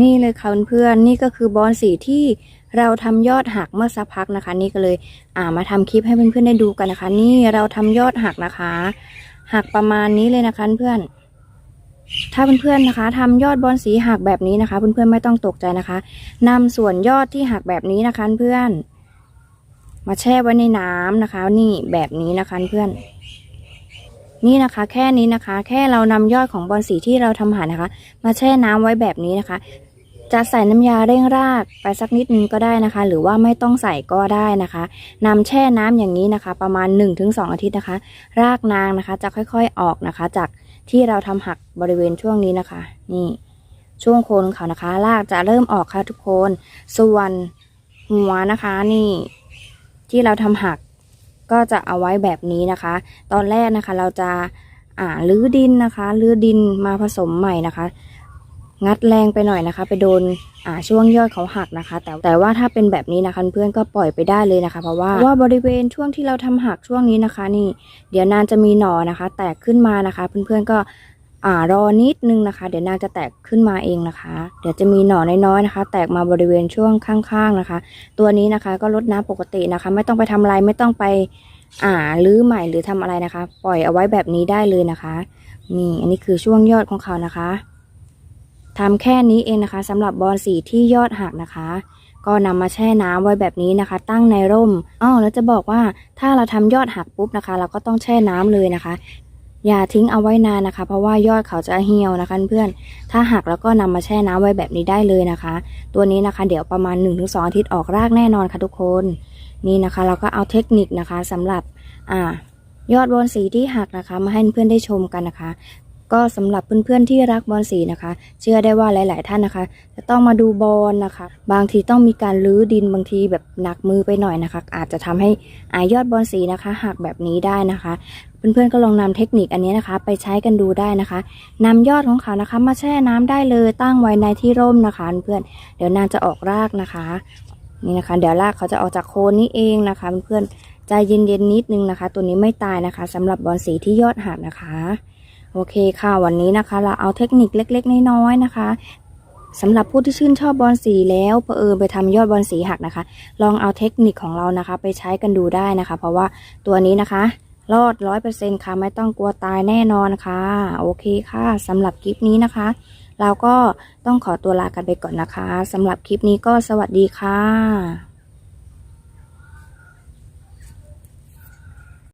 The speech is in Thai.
นี่เลยค่ะเพื่อนๆนี่ก็คือบอลสีที่เราทำยอดหักเมื่อสักพักนะคะ นี่ก็เลยอ่ามาทำคลิปให้เพื่อนๆได้ดูกันนะคะ นี่เราทำยอดหักนะคะ หักประมาณนี้เลยนะคะเพื่อนถ้าเพื่อนๆนะคะทำยอดบอลสีหักแบบนี้นะคะ เพื่อนๆไม่ต้องตกใจนะคะนำส่วนยอดที่หักแบบนี้นะคะเพื่อน มาแช่ไว้ในน้ำนะคะ นี่แบบนี้นะคะเพื่อน นี่นะคะแค่นี้นะคะ แค่เรานำยอดของบอลสีที่เราทำหันนะคะ มาแช่น้ำไว้แบบนี้นะคะ จะใส่น้ำยาเร่งรากไปสักนิดนึงก็ได้นะคะ หรือว่าไม่ต้องใส่ก็ได้นะคะนำแช่น้ำอย่างนี้นะคะ ประมาณ 1-2 อาทิตย์นะคะ รากนางนะคะ จะค่อยๆออกนะคะ จากที่เราทำหักบริเวณช่วงนี้นะคะ นี่ช่วงโคนเขานะคะ รากจะเริ่มออกค่ะทุกคน ส่วนหัวนะคะนี่ที่เราทำหัก ก็จะเอาไว้แบบนี้นะคะ ตอนแรกนะคะเราจะอ่าลื้อดินนะคะลื้อดินมาผสมใหม่นะคะ งัดแรงไปหน่อยนะคะ ไปโดนอ่าช่วงยอดเขาหักนะคะ แต่แต่ว่าถ้าเป็นแบบนี้นะคะเพื่อนก็ปล่อยไปได้เลยนะคะ เพราะว่าว่าบริเวณช่วงที่เราทำหักช่วงนี้นะคะ นี่ เดี๋ยวนานจะมีหน่อนะคะ แตกขึ้นมานะคะ เพื่อนๆก็ อ่ารอนิดนึงนะคะ เดี๋ยวนางจะแตกขึ้นมาเองนะคะ เดี๋ยวจะมีหน่อน้อยๆนะคะ แตกมาบริเวณช่วงข้างๆนะคะ ตัวนี้นะคะก็ลดน้ำปกตินะคะ ไม่ต้องไปทำอะไรไม่ต้องไปอ่าลื้อใหม่หรือทำอะไรนะคะ ปล่อยเอาไว้แบบนี้ได้เลยนะคะนี่อันนี้คือช่วงยอดของเขานะคะทำแค่นี้เองนะคะสำหรับบอลสีที่ยอดหักนะคะ ก็นำมาแช่น้ำไว้แบบนี้นะคะ ตั้งในร่มอ้อแล้วจะบอกว่าถ้าเราทำยอดหักปุ๊บนะคะ เราก็ต้องแช่น้ำเลยนะคะ อย่าทิ้งเอาไว้นานนะคะ เพราะว่ายอดเขาจะเหี่ยวนะคะเพื่อนถ้าหักแล้วก็นำมาแช่น้ำไว้แบบนี้ได้เลยนะคะ ตัวนี้นะคะ เดี๋ยวประมาณ 1-2 อาทิตย์ออกรากแน่นอนค่ะทุกคนนี่นะคะ เราก็เอาเทคนิคนะคะสำหรับอ่ายอดบอลสีที่หักนะคะ มาให้เพื่อนๆได้ชมกันนะคะ ก็สำหรับเพื่อนๆที่รักบอลสีนะคะ เชื่อได้ว่าหลาย ๆ ท่านนะคะ จะต้องมาดูบอลนะคะ บางทีต้องมีการลื้อดินบางทีแบบหนักมือไปหน่อยนะคะ อาจจะทำให้อายอดบอลสีนะคะ หักแบบนี้ได้นะคะ เพื่อนๆก็ลองนำเทคนิคอันนี้นะคะ ไปใช้กันดูได้นะคะนำยอดของเขานะคะ มาแช่น้ำได้เลยตั้งไว้ในที่ร่มนะคะเพื่อนเดี๋ยวนางจะออกรากนะคะ นี่นะคะ เดี๋ยวรากเขาจะออกจากโคนนี้เองนะคะเพื่อนๆใจเย็นๆนิดนึงนะคะ ตัวนี้ไม่ตายนะคะสำหรับบอลสีที่ยอดหักนะคะโอเคค่ะวันนี้นะคะ เราเอาเทคนิคเล็ก ๆ น้อยๆนะคะสำหรับผู้ที่ชื่นชอบบอลสีแล้วเผอิญไปทำยอดบอลสีหักนะคะ ลองเอาเทคนิคของเรานะคะ ไปใช้กันดูได้นะคะ เพราะว่าตัวนี้นะคะ รอดร้อยเปอร์เซ็นค่ะ ไม่ต้องกลัวตายแน่นอนค่ะ โอเคค่ะสำหรับคลิปนี้นะคะ เราก็ต้องขอตัวลากันไปก่อนนะคะสำหรับคลิปนี้ก็สวัสดีค่ะ